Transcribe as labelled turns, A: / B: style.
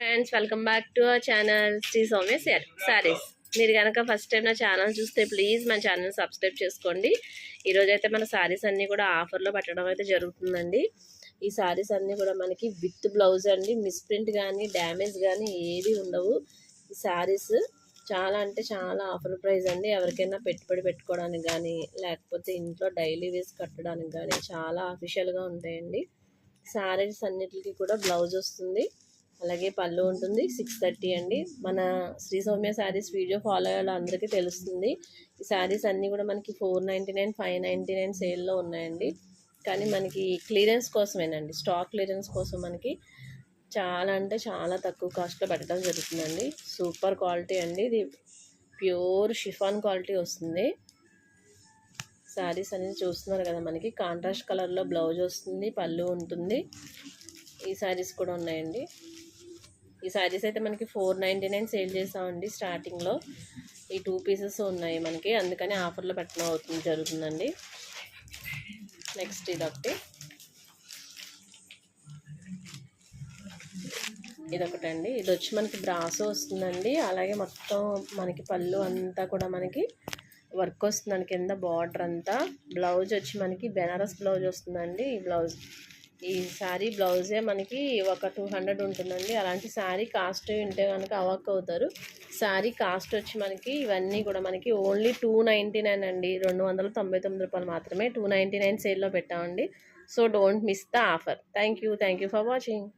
A: Friends welcome back to our channel Sri Soumya sarees మీరు కనుక first time నా channel చూస్తే ప్లీజ్ మన ఛానల్ సబ్స్క్రైబ్ చేసుకోండి. ఈరోజైతే అయితే మన శారీస్ అన్నీ కూడా ఆఫర్లో పెట్టడం అయితే జరుగుతుందండి. ఈ శారీస్ అన్నీ కూడా మనకి విత్ బ్లౌజ్ అండి మిస్ప్రింట్ కానీ డ్యామేజ్ కానీ ఏవి ఉండవు. ఈ శారీస్ చాలా అంటే చాలా ఆఫర్ ప్రైస్ అండి. ఎవరికైనా పెట్టుబడి పెట్టుకోవడానికి కానీ లేకపోతే ఇంట్లో డైలీ వేస్ కట్టడానికి కానీ చాలా అఫిషియల్గా ఉంటాయండి. శారీస్ అన్నిటికీ కూడా బ్లౌజ్ వస్తుంది. అలాగే పళ్ళు ఉంటుంది. సిక్స్ థర్టీ అండి. మన Sri Soumya sarees video follow అయ్యే అందరికీ తెలుస్తుంది. ఈ శారీస్ అన్నీ కూడా మనకి four ninety nine five ninety nine సేల్లో ఉన్నాయండి. కానీ మనకి క్లియరెన్స్ కోసమేనండి. స్టాక్ క్లియరెన్స్ కోసం మనకి చాలా అంటే చాలా తక్కువ కాస్ట్లో పెట్టడం జరుగుతుందండి. సూపర్ క్వాలిటీ అండి. ఇది ప్యూర్ షిఫాన్ క్వాలిటీ వస్తుంది. శారీస్ అనేది చూస్తున్నారు కదా మనకి. కాంట్రాస్ట్ కలర్లో బ్లౌజ్ వస్తుంది పళ్ళు ఉంటుంది. ఈ శారీస్ కూడా ఉన్నాయండి. ఈ శారీస్ అయితే మనకి ఫోర్ నైంటీ నైన్ సేల్ చేసామండి స్టార్టింగ్లో. ఈ టూ పీసెస్ ఉన్నాయి మనకి అందుకని ఆఫర్లో పెట్టడం అవుతుంది జరుగుతుందండి. నెక్స్ట్ ఇదొకటి. ఇదొకటండి. ఇది వచ్చి మనకి బ్రాసో వస్తుందండి. అలాగే మొత్తం మనకి పళ్ళు అంతా కూడా మనకి వర్క్ వస్తుందండి కింద బార్డర్ అంతా. బ్లౌజ్ వచ్చి మనకి బెనారస్ బ్లౌజ్ వస్తుందండి. ఈ బ్లౌజ్ ఈ శారీ బ్లౌజే మనకి ఒక టూ హండ్రెడ్ ఉంటుందండి. అలాంటి శారీ కాస్ట్ ఉంటే కనుక అవాక్ అవుతారు. శారీ కాస్ట్ వచ్చి మనకి ఇవన్నీ కూడా మనకి ఓన్లీ టూ నైంటీ నైన్ అండి. రెండు వందల తొంభై తొమ్మిది రూపాయలు మాత్రమే టూ నైంటీ నైన్ సేల్లో పెట్టామండి. So don't miss the offer. Thank you. Thank you for watching.